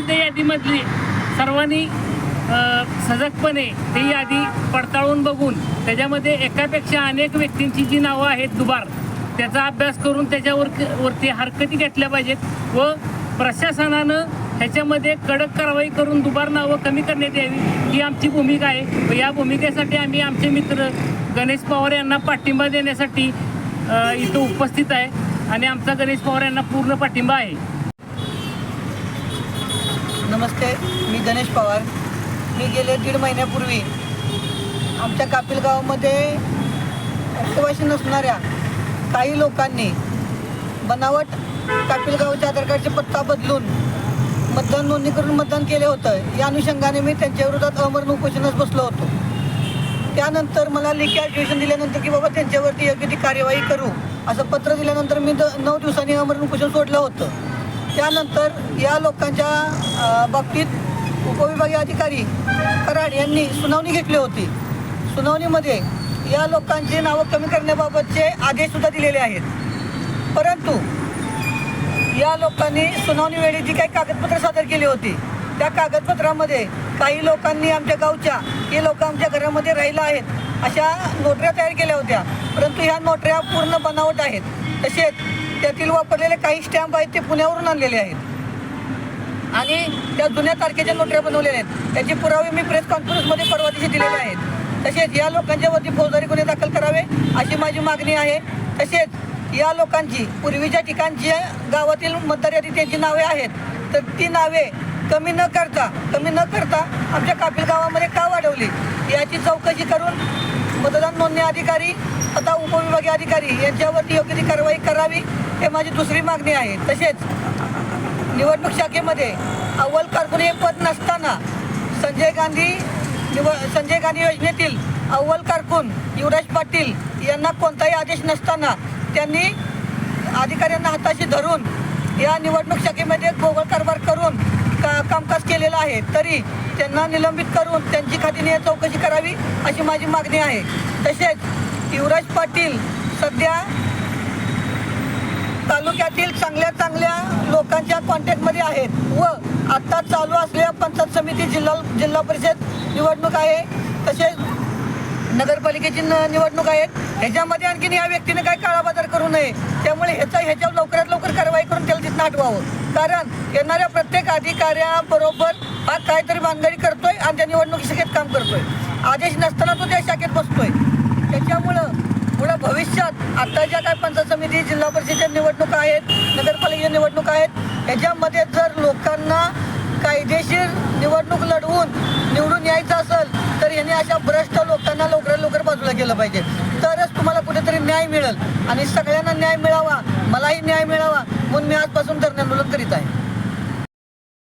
प्रसिद्ध यादीमधली सर्वांनी सजगपणे ती यादी पडताळून बघून त्याच्यामध्ये एकापेक्षा अनेक व्यक्तींची जी नावं आहेत दुबार त्याचा अभ्यास करून त्याच्यावर वरती हरकती घेतल्या पाहिजेत व प्रशासनानं ह्याच्यामध्ये कडक कारवाई करून दुबार नावं कमी करण्यात यावी ही आमची भूमिका आहे. व या भूमिकेसाठी आम्ही आमचे मित्र गणेश पवार यांना पाठिंबा देण्यासाठी इथं उपस्थित आहे. आणि आमचा गणेश पवार यांना पूर्ण पाठिंबा आहे. नमस्ते मी गणेश पवार. मी गेले दीड महिन्यापूर्वी आमच्या कापिलगावामध्ये रहिवासी नसणाऱ्या काही लोकांनी बनावट कापिलगावच्या आधार कार्डचे पत्ता बदलून मतदान नोंदणी करून मतदान केले होतं. या अनुषंगाने मी त्यांच्या विरोधात अमरण उपोषणास बसलो होतो. त्यानंतर मला लेखी ॲडमिशन दिल्यानंतर की बाबा त्यांच्यावरती योग्य ती कार्यवाही करू असं पत्र दिल्यानंतर मी द नऊ दिवसांनी अमरण उपोषण सोडलं होतं. त्यानंतर या लोकांच्या बाबतीत उपविभागीय अधिकारी कराड यांनी सुनावणी घेतली होती. सुनावणीमध्ये या लोकांची नावं कमी करण्याबाबतचे आदेशसुद्धा दिलेले आहेत. परंतु या लोकांनी सुनावणीवेळी जी काही कागदपत्र सादर केली होती त्या कागदपत्रामध्ये काही लोकांनी आमच्या गावच्या हे लोक आमच्या घरामध्ये राहिला आहेत अशा नोटऱ्या तयार केल्या होत्या. परंतु ह्या नोटऱ्या पूर्ण बनावट आहेत. तसेच त्यातील वापरलेले काही स्टॅम्प आहेत ते पुण्यावरून आणलेले आहेत. आणि त्या जुन्या तारखेच्या नोटऱ्या बनवलेल्या आहेत. त्याचे पुरावे मी प्रेस कॉन्फरन्समध्ये परवा दिवशी दिलेले आहेत. तसेच या लोकांच्या वरती फौजदारी गुन्हे दाखल करावे अशी माझी मागणी आहे. तसेच या लोकांची पूर्वीच्या ठिकाणची गावातील मतदार यादी त्यांची नावे आहेत तर ती नावे कमी न करता कमी न करता आमच्या कापिल गावामध्ये का वाढवली? याची चौकशी करून मतदान नोंदणी अधिकारी तथा उपविभागीय अधिकारी यांच्यावरती योग्य ती कारवाई करावी हे माझी दुसरी मागणी आहे. तसेच निवडणूक शाखेमध्ये अव्वल कारकुनी हे पद नसताना संजय गांधी निव संजय गांधी योजनेतील अव्वल कारकून युवराज पाटील यांना कोणताही आदेश नसताना त्यांनी अधिकाऱ्यांना हाताशी धरून या निवडणूक शाखेमध्ये गोगळ कारभार करून केलेलं आहे. तरी त्यांना निलंबित करून त्यांची खातीने चौकशी करावी अशी माझी मागणी आहे. तसेच युवराज पाटील सध्या तालुक्यातील चांगल्या चांगल्या लोकांच्या कॉन्टॅक्टमध्ये आहेत व आता चालू असलेल्या पंचायत समिती जिल्हा जिल्हा परिषद निवडणूक आहे. तसेच नगरपालिकेची निवडणूक आहेत. ह्याच्यामध्ये आणखीन या व्यक्तीने काही काळाबाजार करू नये. त्यामुळे ह्याचा ह्याच्यावर लवकरात लवकर कारवाई करून कारण येणाऱ्या प्रत्येक अधिकाऱ्याबरोबर हा काहीतरी बांधणी करतोय आणि त्या निवडणूक शाखेत काम करतोय. आदेश नसताना तो त्या शाखेत बसतोय. त्याच्यामुळं पुढे भविष्यात आता ज्या काय पंचायत समिती जिल्हा परिषदेच्या निवडणुका आहेत नगरपालिकेच्या निवडणुका आहेत याच्यामध्ये जर लोकांना कायदेशीर निवडणूक लढवून निवडून यायचं असेल तर यांनी अशा भ्रष्ट लोकांना लवकरात लवकर बाजूला केलं पाहिजे. तरच तुम्हाला कुठेतरी न्याय मिळेल. आणि सगळ्यांना न्याय मिळावा. मलाही न्याय मिळावा. म्हणून मी आजपासून धरणे आंदोलन करीत आहे.